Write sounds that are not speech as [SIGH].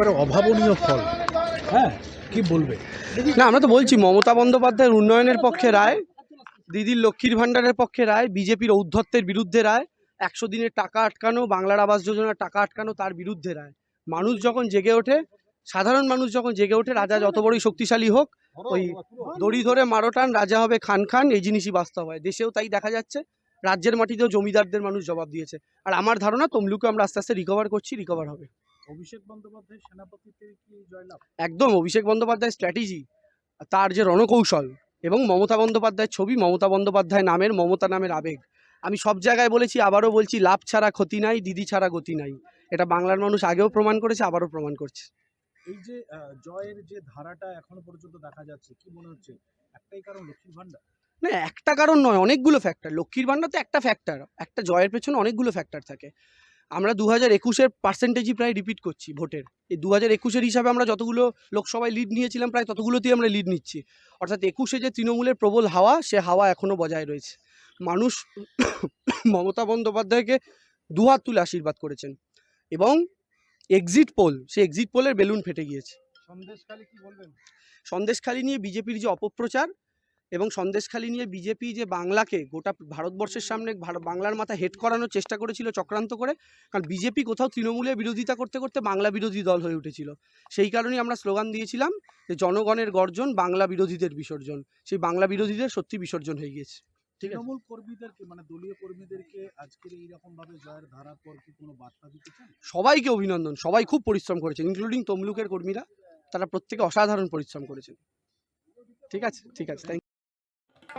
একবারে অভাবনীয় ফল। হ্যাঁ কি বলবে? না আমরা তো বলছি মমতা বন্দ্যোপাধ্যায়ের উন্নয়নের পক্ষে রায় দিদির লক্ষ্মীর ভাণ্ডারের পক্ষে রায় বিজেপির ঔদ্ধত্যের বিরুদ্ধে রায় একশো দিনের টাকা আটকানো বাংলার আবাস যোজনার টাকা আটকানো তার বিরুদ্ধে রায়। মানুষ যখন জেগে ওঠে সাধারণ মানুষ যখন জেগে ওঠে রাজা যত বড়ই শক্তিশালী হোক ওই দড়ি ধরে মারোটান রাজা হবে খান খান এই জিনিসই বাস্তব হয়। দেশেও তাই দেখা যাচ্ছে রাজ্যের মাটিতেও জমিদারদের মানুষ জবাব দিয়েছে। আর আমার ধারণা তমলুকে আমরা আস্তে আস্তে রিকভার করছি রিকভার হবে। অভিষেক সেনাপতিতে কি জয়লাভ? একদম অভিষেক বন্দ্যোপাধ্যায়ের স্ট্র্যাটেজি তার যে রণকৌশল এবং মমতা বন্দ্যোপাধ্যায়ের ছবি মমতা বন্দ্যোপাধ্যায় নামের মমতা নামের আবেগ আমি সব জায়গায় বলেছি আবারও বলছি লাভ ছাড়া ক্ষতি নাই দিদি ছাড়া গতি নাই। এটা বাংলার মানুষ আগেও প্রমাণ করেছে আবারও প্রমাণ করছে। এই যে জয়ের যে ধারাটা এখনও পর্যন্ত দেখা যাচ্ছে কি মনে হচ্ছে? একটাই কারণ লক্ষ্মীর ভান্ডার না একটা কারণ নয় অনেকগুলো ফ্যাক্টর লক্ষ্মীর ভাণ্ডার তো একটা ফ্যাক্টর একটা জয়ের পেছনে অনেকগুলো ফ্যাক্টর থাকে। আমরা দু হাজার একুশের পার্সেন্টেজই প্রায় রিপিট করছি ভোটের। এই দু হাজার একুশের হিসাবে আমরা যতগুলো লোকসভায় লিড নিয়েছিলাম প্রায় ততগুলোতেই আমরা লিড নিচ্ছি। অর্থাৎ একুশে যে তৃণমূলের প্রবল হাওয়া সে হাওয়া এখনও বজায় রয়েছে। মানুষ [COUGHS] মমতা বন্দ্যোপাধ্যায়কে দুহাত তুলে আশীর্বাদ করেছেন এবং এক্সিট পোল সে এক্সিট পোলের বেলুন ফেটে গিয়েছে। সন্দেশখালী কি বলবেন? সন্দেশখালী নিয়ে বিজেপির যে অপপ্রচার এবং সন্দেশখালী নিয়ে বিজেপি যে বাংলাকে গোটা ভারতবর্ষের সামনে বাংলার মাথা হেড করানোর চেষ্টা করেছিল চক্রান্ত করে কারণ বিজেপি কোথাও তৃণমূলের বিরোধিতা করতে করতে বাংলা বিরোধী দল হয়ে উঠেছিল। সেই কারণেই আমরা স্লোগান দিয়েছিলাম যে জনগণের গর্জন বাংলা বিরোধীদের বিসর্জন। সেই বাংলা বিরোধীদের সত্যি বিসর্জন হয়ে গিয়েছে। তৃণমূল কর্মীদেরকে মানে দলীয় কর্মীদেরকে আজকের এইরকম ভাবে জয়ের ধারার পর কি কোনো বার্তা দিতে চান? সবাইকে অভিনন্দন সবাই খুব পরিশ্রম করেছেন ইনক্লুডিং তমলুকের কর্মীরা। তারা প্রত্যেকে অসাধারণ পরিশ্রম করেছেন। ঠিক আছে ঠিক আছে